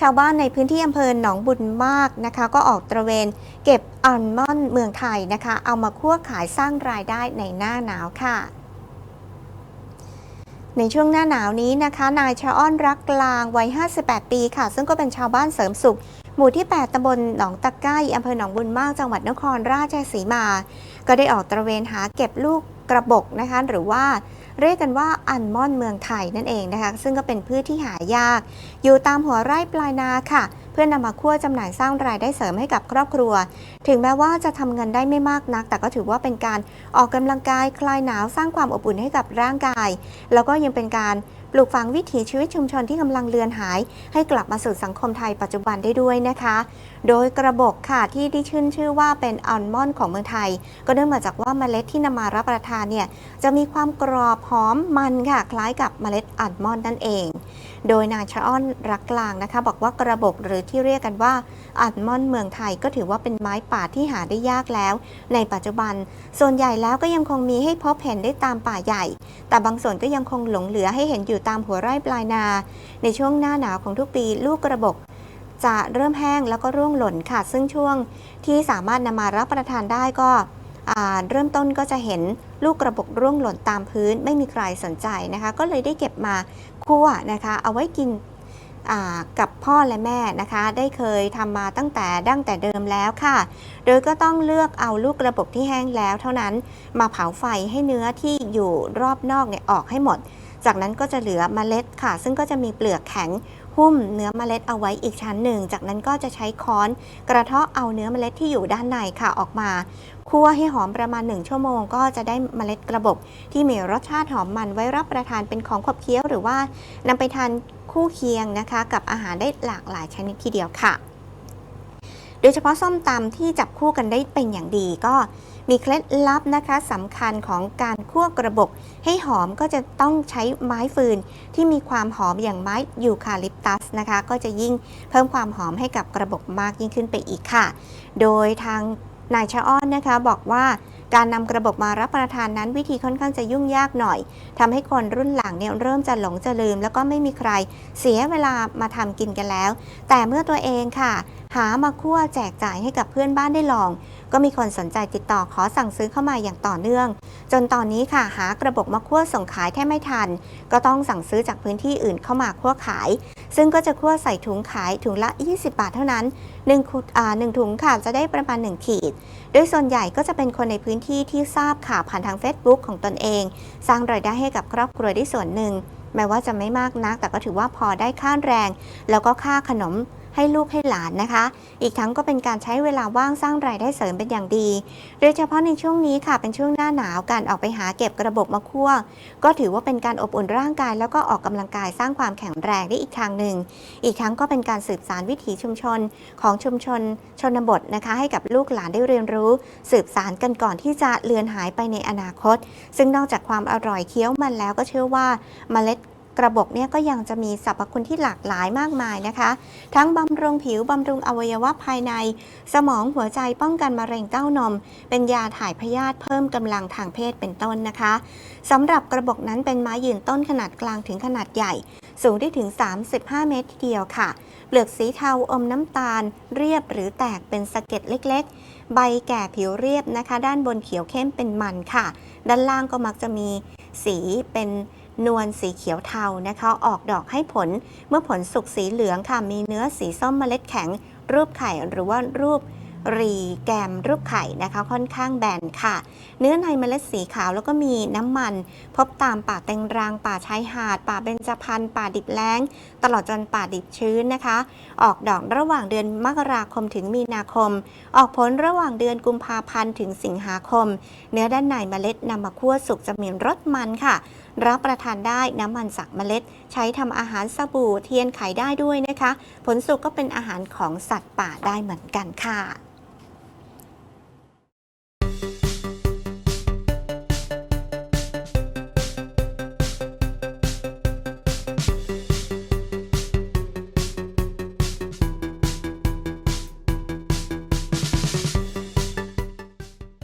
ชาวบ้านในพื้นที่อำเภอหนองบุญมากนะคะ ก็ออกตระเวนเก็บอัลมอนด์เมืองไทยนะคะ เอามาคั่วขายสร้างรายได้ในหน้าหนาวค่ะในช่วงหน้าหนาวนี้นะคะ นายชาอ้อนรักกลางวัย 58 ปีค่ะ ซึ่งก็เป็นชาวบ้านเสริมสุข หมู่ที่ 8ตำบลหนองตะไก้อำเภอหนองบุญมาก จังหวัดนครราชสีมา ก็ได้ออกตระเวนหาเก็บลูกกระบอกนะคะ หรือว่า เรียกกันว่าอัลมอนด์เมืองไทยนั่นเองนะคะ ซึ่งก็เป็นพืชที่หายาก อยู่ตามหัวไร่ปลายนาค่ะ พื่อนำมาคั่วจำหน่ายสร้างรายได้เสริมให้กับครอบครัว ถึงแม้ว่าจะทำเงินได้ไม่มากนัก แต่ก็ถือว่าเป็นการออกกำลังกายคลายหนาวสร้างความอบอุ่นให้กับร่างกาย แล้วก็ยังเป็นการปลูกฝังวิถีชีวิตชุมชนที่กำลังเลือนหาย ให้กลับมาสู่สังคมไทยปัจจุบันได้ด้วยนะคะ โดยกระบอกค่ะที่ได้ชื่นชื่อว่าเป็นอัลมอนด์ของเมืองไทย ก็เนื่องมาจากว่าเมล็ดที่นำมารับประทานเนี่ยจะมีความกรอบหอมมันค่ะคล้ายกับเมล็ดอัลมอนด์นั่นเอง โดยนายชะอ้อนรักกลางนะคะ บอกว่ากระบอกหรือที่เรียกกันว่าอัลมอนเมืองไทยก็ถือว่าเป็นไม้ป่าที่หาได้ยากแล้ว ในปัจจุบัน ส่วนใหญ่แล้วก็ยังคงมีให้พบเห็นได้ตามป่าใหญ่ แต่บางส่วนก็ยังคงหลงเหลือให้เห็นอยู่ตามหัวไร่ปลายนา ในช่วงหน้าหนาวของทุกปีลูกกระบอกจะเริ่มแห้งแล้วก็ร่วงหล่นค่ะ ซึ่งช่วงที่สามารถนำมารับประทานได้ก็ เริ่มต้นก็จะเห็นลูกกระบอกร่วงหล่นตามพื้น ไม่มีใครสนใจนะคะ ก็เลยได้เก็บมาคั่วนะคะ เอาไว้กินกับพ่อและแม่นะคะ ได้เคยทำมาตั้งแต่ดั้งแต่เดิมแล้วค่ะ โดยก็ต้องเลือกเอาลูกกระบอกที่แห้งแล้วเท่านั้นมาเผาไฟให้เนื้อที่อยู่รอบนอกเนี่ยออกให้หมด จากนั้นก็จะเหลือเมล็ดค่ะ ซึ่งก็จะมีเปลือกแข็ง หุ้มเนื้อเมล็ดเอาไว้อีกชั้นหนึ่ง จากนั้นก็จะใช้ค้อนกระเทาะเอาเนื้อเมล็ดที่อยู่ด้านในค่ะออกมาคั่วให้หอมประมาณ 1 ชั่วโมง ก็จะได้เมล็ดกระบบที่มีรสชาติหอมมันไว้รับประทานเป็นของขบเคี้ยวหรือว่านำไปทานคู่เคียงนะคะ กับอาหารได้หลากหลายชนิดทีเดียวค่ะ โดยเฉพาะส้มตำที่จับคู่กันได้เป็นอย่างดีก็มีเคล็ดลับนะคะสำคัญของการคั่วกระบอกให้หอมก็จะต้องใช้ไม้ฟืน ที่มีความหอมอย่างไม้ยูคาลิปตัสนะคะ ก็จะยิ่งเพิ่มความหอมให้กับกระบอกมากยิ่งขึ้นไปอีกค่ะ โดยทางนายชะอ้อนนะคะบอกว่า การนำกระบอกมารับประทานนั้นวิธีค่อนข้างจะยุ่งยากหน่อยทำให้คนรุ่นหลังเนี่ยเริ่มจะหลงจะลืม แล้วก็ไม่มีใครเสียเวลามาทำกินกันแล้ว แต่เมื่อตัวเองค่ะ หามาคั่วแจกจ่ายให้กับเพื่อนบ้านได้ลอง ก็มีคนสนใจติดต่อขอสั่งซื้อเข้ามาอย่างต่อเนื่อง จนตอนนี้ค่ะหากระบอกมาคั่วส่งขายแทบไม่ทัน ก็ต้องสั่งซื้อจากพื้นที่อื่นเข้ามาคั่วขาย ซึ่งก็จะคั่วใส่ถุงขายถุงละ 20 บาทเท่านั้น1ขุดอ่าหนึ่งถุงค่ะจะได้ประมาณ 1 ขีด โดยส่วนใหญ่ก็จะเป็นคนในพื้นที่ที่ทราบข่าวผ่านทาง Facebook ของตนเอง สร้างรายได้ให้กับครอบครัวได้ส่วนหนึ่งแม้ว่าจะไม่มากนัก แต่ก็ถือว่าพอได้ค่าแรง แล้วก็ค่าขนม ให้ลูกให้หลานนะคะ อีกทั้งก็เป็นการใช้เวลาว่างสร้างรายได้เสริมเป็นอย่างดี โดยเฉพาะในช่วงนี้ค่ะเป็นช่วงหน้าหนาวการออกไปหาเก็บกระบอกมาคั่วก็ถือว่าเป็นการอบอุ่นร่างกายแล้วก็ออกกำลังกายสร้างความแข็งแรงได้อีกทางหนึ่ง อีกทั้งก็เป็นการสืบสานวิถีชุมชนของชุมชนชนบทนะคะ ให้กับลูกหลานได้เรียนรู้ สืบสานกันก่อนที่จะเลือนหายไปในอนาคต ซึ่งนอกจากความอร่อยเคี้ยวมันแล้วก็เชื่อว่าเมล็ด กระบอกเนี่ยก็ยังจะมีสรรพคุณที่หลากหลายมากมายนะคะ ทั้งบำรุงผิวบำรุงอวัยวะภายใน สมองหัวใจป้องกันมะเร็งเต้านม เป็นยาถ่ายพยาธิเพิ่มกำลังทางเพศเป็นต้นนะคะสำหรับกระบอกนั้นเป็นไม้ยืนต้นขนาดกลางถึงขนาดใหญ่ สูงได้ถึง 35 เมตรทีเดียวค่ะ เปลือกสีเทาอมน้ำตาล เรียบหรือแตกเป็นสะเก็ดเล็กๆ ใบแก่ผิวเรียบนะคะ ด้านบนเขียวเข้มเป็นมันค่ะ ด้านล่างก็มักจะมีสีเป็น นวลสีเขียวเทานะคะ ออกดอกให้ผลเมื่อผลสุกสีเหลืองค่ะ มีเนื้อสีส้มเมล็ดแข็ง รูปไข่หรือว่ารูปรีแกมรูปไข่นะคะ ค่อนข้างแบนค่ะ เนื้อในเมล็ดสีขาวแล้วก็มีน้ำมัน พบตามป่าแตงรังป่าชายหาด ป่าเบญจพรรณป่าดิบแล้ง ตลอดจนป่าดิบชื้นนะคะ ออกดอกระหว่างเดือนมกราคมถึงมีนาคม ออกผลระหว่างเดือนกุมภาพันธ์ถึงสิงหาคม เนื้อด้านในเมล็ดนำมาคั่วสุกจะมีรสมันค่ะรับประทานได้น้ำมันจากเมล็ด ใช้ทำอาหารสบู่เทียนไขได้ด้วยนะคะ ผลสุกก็เป็นอาหารของสัตว์ป่าได้เหมือนกันค่ะ